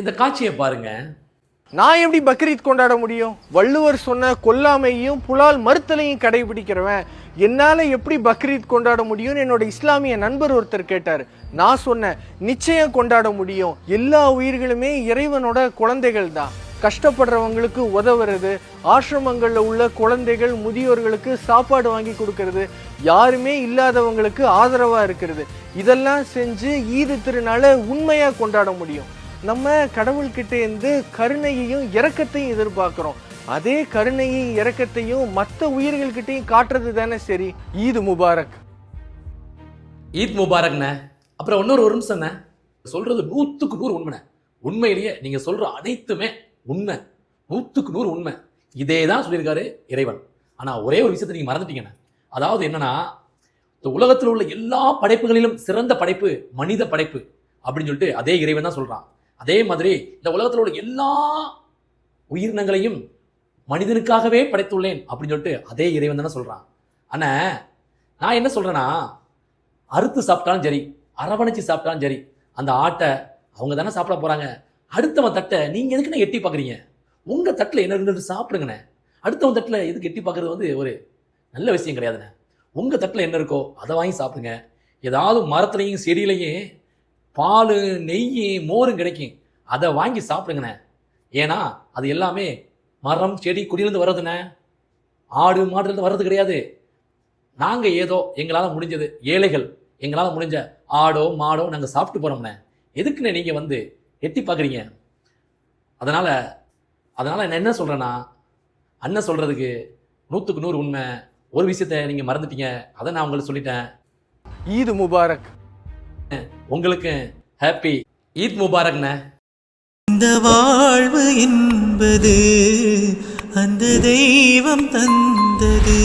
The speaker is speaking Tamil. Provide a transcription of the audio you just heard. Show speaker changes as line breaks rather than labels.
இந்த காட்சியை பாருங்க.
நான் எப்படி பக்ரீத் கொண்டாட முடியும்? வள்ளுவர் சொன்ன கொல்லாமையும் புலால் மறுத்தலையும் கடைபிடிக்கிறவன் என்னால் எப்படி பக்ரீத் கொண்டாட முடியும்னு என்னோட இஸ்லாமிய நண்பர் ஒருத்தர் கேட்டார். நான் சொன்னேன் நிச்சயம் கொண்டாட முடியும். எல்லா உயிர்களுமே இறைவனோட குழந்தைகள் தான். கஷ்டப்படுறவங்களுக்கு உதவுறது ஆசிரமங்களில் உள்ள குழந்தைகள் முதியோர்களுக்கு சாப்பாடு வாங்கி கொடுக்கறது யாருமே இல்லாதவங்களுக்கு ஆதரவாக இருக்கிறது. இதெல்லாம் செஞ்சு ஈது திருநாளை உண்மையாக கொண்டாட முடியும். நம்ம கடவுள்கிட்டேருந்து கருணையையும் இரக்கத்தையும் எதிர்பார்க்குறோம். அதே கருணையும் இரக்கத்தையும் மற்ற உயிர்கள்கிட்டையும் காட்டுறது தானே சரி? ஈத் முபாரக்.
ஈத் முபாரக்ண்ணே அப்புறம் இன்னொரு ஒரு நிமிஷம்ண்ணே சொல்றது நூற்றுக்கு நூறு உண்மைண்ணே உண்மையிலேயே நீங்க சொல்ற அனைத்துமே உண்மை. நூற்றுக்கு நூறு உண்மை. இதே தான் சொல்லியிருக்காரு இறைவன். ஆனால் ஒரே ஒரு விஷயத்தை நீங்கள் மறந்துட்டீங்கண்ணே. அதாவது என்னன்னா இந்த உலகத்தில் உள்ள எல்லா படைப்புகளிலும் சிறந்த படைப்பு மனித படைப்பு அப்படின்னு சொல்லிட்டு அதே இறைவன் தான் சொல்கிறான் அதே மாதிரி இந்த உலகத்தில் உள்ள எல்லா உயிரினங்களையும் மனிதனுக்காகவே படைத்துள்ளேன் அப்படின்னு சொல்லிட்டு அதே இறைவன் தானே சொல்கிறான் ஆனால் நான் என்ன சொல்கிறேன்னா அறுத்து சாப்பிட்டாலும் சரி அரவணைச்சு சாப்பிட்டாலும் சரி அந்த ஆட்டை அவங்க தானே சாப்பிட போகிறாங்க அடுத்தவன் தட்டை நீங்கள் எதுக்குண்ணே எட்டி பார்க்குறீங்க? உங்கள் தட்டில் என்ன இருக்குன்னு சாப்பிடுங்கண்ணே. அடுத்தவன் தட்டில் எதுக்கு எட்டி பார்க்குறது வந்து ஒரு நல்ல விஷயம் கிடையாதுண்ணே. உங்கள் தட்டில் என்ன இருக்கோ அதை வாங்கி சாப்பிடுங்க. ஏதாவது மரத்துலையும் செடியிலையும் பால் நெய் மோரும் கிடைக்கும். அதை வாங்கி சாப்பிடுங்கண்ணே. ஏன்னா அது எல்லாமே மரம் செடி குடியிலேருந்து வர்றதுண்ணே. ஆடு மாடுலேருந்து வர்றது கிடையாது. நாங்கள் ஏதோ எங்களால் முடிஞ்சது ஏழைகள் எங்களால் முடிஞ்ச ஆடோ மாடோ நாங்கள் சாப்பிட்டு போகிறோம்ண்ணே எதுக்குண்ணே நீங்கள் வந்து எட்டி பார்க்குறீங்க அதனால் அதனால் நான் என்ன சொல்கிறேன்னா அண்ணன் சொல்கிறதுக்கு நூற்றுக்கு நூறு உண்மை. ஒரு விஷயத்த நீங்கள் மறந்துட்டீங்க. அதை நான் உங்களுக்கு சொல்லிட்டேன்.
ஈது முபாரக்.
உங்களுக்கு ஹாப்பி ஈத் முபாரக்ண்ணே
இந்த வாழ்வு என்பது அந்த தெய்வம் தந்தது.